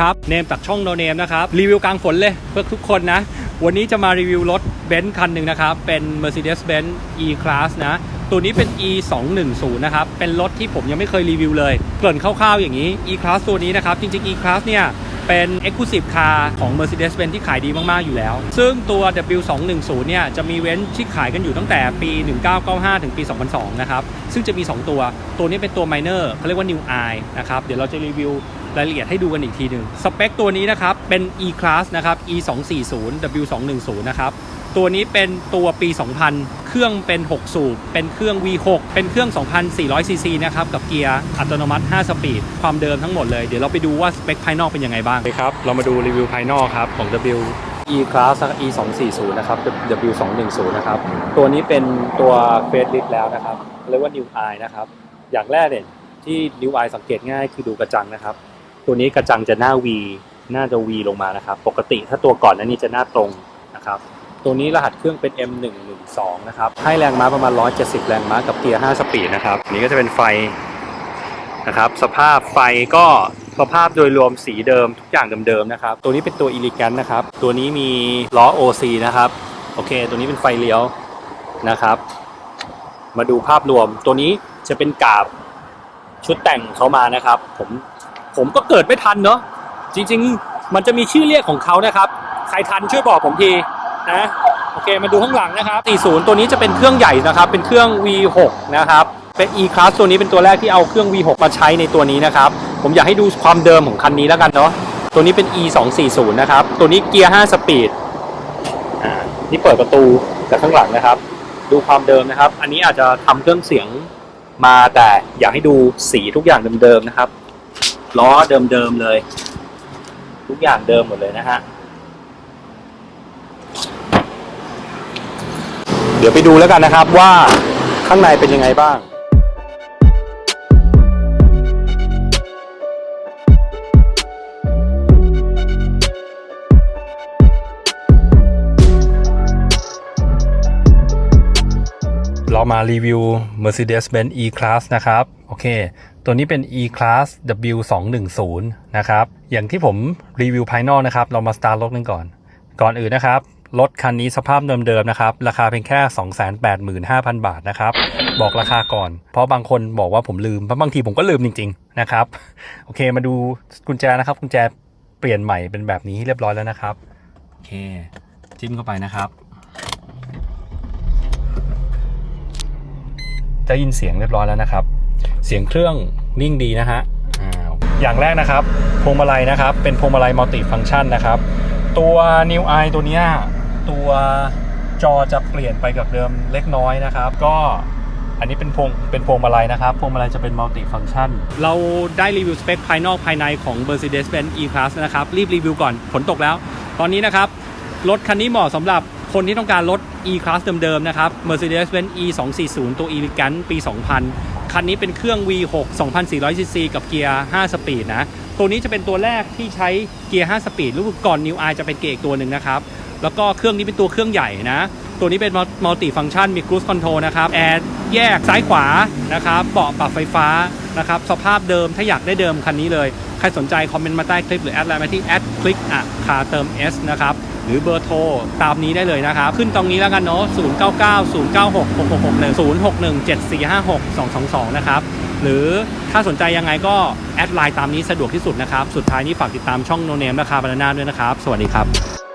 ครับ เนมจากช่องโนเนมนะครับ รีวิวกลางฝนเลยเพื่อทุกคนนะ วันนี้จะมารีวิวรถเบนซ์คันหนึ่งนะครับ เป็น Mercedes-Benz E-Class นะ ตัวนี้เป็น E 2 1 0 นะครับ เป็นรถที่ผมยังไม่เคยรีวิวเลย เกริ่นคร่าวๆอย่างนี้ E-Class ตัวนี้นะครับ จริงๆ E-Class เนี่ยเป็น Exclusive Car ของ Mercedes-Benz ที่ขายดีมาก ๆ อยู่แล้ว ซึ่งตัว W210 เนี่ย จะมีเว้นที่ขายกันอยู่ตั้งแต่ปี 1995 ถึงปี 2002 นะครับ ซึ่งจะมี 2 ตัว ตัวนี้เป็นตัว Minor เขาเรียกว่า New Eye นะครับ เดี๋ยวเราจะรีวิว รายละเอียดให้ดูกันอีกทีหนึ่งสเปคตัวนี้นะครับ เป็น E-Class นะครับ E240 W210 นะครับ ตัวนี้เป็นตัวปี 2000 เครื่องเป็น 6 สูบ เป็นเครื่อง V6 เป็นเครื่อง 2,400 ซีซีนะครับ กับเกียร์อัตโนมัติ 5 สปีด ความเดิมทั้งหมดเลย เดี๋ยวเราไปดูว่าสเปคภายนอกเป็นยังไงบ้างครับ เรามาดูรีวิวภายนอกครับของ W E Class E 2 4 0นะครับ W 2 1 0นะครับ ตัวนี้เป็นตัวเฟสลิฟแล้วนะครับเรียกว่า New Eye นะครับ อย่างแรกเนี่ยที่ New Eye สังเกตง่ายคือดูกระจังนะครับ ตัวนี้กระจังจะหน้า V น่าจะ V ลงมานะครับ ปกติถ้าตัวก่อนนั้นนี่จะหน้าตรงนะครับ ตัวนี้รหัสเครื่องเป็น M112 นะครับ ให้แรงม้าประมาณ 170 แรงม้ากับเกียร์ 5 สปีดนะครับนนี้ก็จะเป็นไฟนะครับ สภาพไฟก็สภาพโดยรวมสีเดิมทุกอย่างเดิมๆนะครับ ตัวนี้เป็นตัว e l e g a n t นะครับ ตัวนี้มีล้อ OC นะครับ โอเค ตัวนี้เป็นไฟเลี้ยวนะครับ มาดูภาพรวม ตัวนี้จะเป็นกาบชุดแต่งเขามานะครับ ผม ผมก็เกิดไม่ทันเนาะจริง ๆ มันจะมีชื่อเรียกของเขานะครับ ใครทันช่วยบอกผมทีนะโอเคมาดูข้างหลังนะครับ 40 ตัวนี้จะเป็นเครื่องใหญ่นะครับ เป็นเครื่อง V6 นะครับ เป็น E-Class ตัวนี้เป็นตัวแรกที่เอาเครื่อง V6 มาใช้ในตัวนี้นะครับ ผมอยากให้ดูความเดิมของคันนี้แล้วกันเนาะ ตัวนี้เป็น E 2 4 0 นะครับ ตัวนี้เกียร์ 5 สปีด อ่า นี่เปิดประตูจากข้างหลังนะครับ ดูความเดิมนะครับ อันนี้อาจจะทำเครื่องเสียงมาแต่อยากให้ดูสีทุกอย่างเดิมๆนะครับ ล้อเดิมๆเลย ทุกอย่างเดิมหมดเลยนะฮะ เดี๋ยวไปดูแล้วกันนะครับว่าข้างในเป็นยังไงบ้างเรามารีวิว Mercedes-Benz E-Class นะครับ โอเค ตัวนี้เป็น E-Class W210 นะครับ อย่างที่ผมรีวิวภายนอกนะครับ เรามาสตาร์ทรถกันก่อน ก่อนอื่นนะครับ รถคันนี้สภาพเดิมๆนะครับ ราคาเพียงแค่ 285,000 บาทนะครับ บอกราคาก่อน เพราะบางคนบอกว่าผมลืมเพราะบางทีผมก็ลืมจริง ๆ นะครับ โอเค มาดูกุญแจนะครับ กุญแจเปลี่ยนใหม่เป็นแบบนี้เรียบร้อยแล้วนะครับ โอเค จิ้มเข้าไปนะครับได้ยินเสียงเรียบร้อยแล้วนะครับ เสียงเครื่องนิ่งดีนะฮะอ่าอย่างแรกนะครับ พวงมาลัยนะครับ เป็นพวงมาลัยมัลติฟัง c t ชันนะครับ ตัว New Eye ตัวเนี้ยตัวจอจะเปลี่ยนไปกับเดิมเล็กน้อยนะครับ ก็อันนี้เป็นพวงเป็นพวงมาลัยนะครับ พวงมาลัยจะเป็นมัลติฟัง c t ชัน เราได้รีวิวสเปคภายนอกภายในของ Mercedes-Benz E-Class นะครับ รีบรีวิวก่อนฝนตกแล้ว ตอนนี้นะครับ รถคันนี้เหมาะสำหรับ คนที่ต้องการรถ E-Class เดิมๆนะครับ Mercedes-Benz E 2 4 0 ตัว Elegant ปี 2000 คันนี้เป็นเครื่อง V6 2,400 cc กับเกียร์ 5 สปีดนะ ตัวนี้จะเป็นตัวแรกที่ใช้เกียร์ 5 สปีดรู้สึกก่อน New Eye จะเป็นเกียร์อีกตัวหนึ่งนะครับ แล้วก็เครื่องนี้เป็นตัวเครื่องใหญ่นะ ตัวนี้เป็นมัลติฟัง c t ชันมี Cruise Control นะครับ แอร์แยกซ้ายขวานะครับ เบาะปรับไฟฟ้านะครับ สภาพเดิมถ้าอยากได้เดิมคันนี้เลย ใครสนใจคอมเมนต์มาใต้คลิปหรือแอดไลน์มาที่แอดคลิกอะคาเติม S นะครับ หรือเบอร์โทรตามนี้ได้เลยนะครับ ขึ้นตรงนี้แล้วกันเนาะ0 9 9 0 9 6 6 6 6 1 0 6 1 7 4 5 6 2 2 2 นะครับ หรือถ้าสนใจยังไงก็ แอดไลน์ตามนี้สะดวกที่สุดนะครับ สุดท้ายนี้ฝากติดตามช่องโนเนมราคาบานาน่าด้วยนะครับ สวัสดีครับ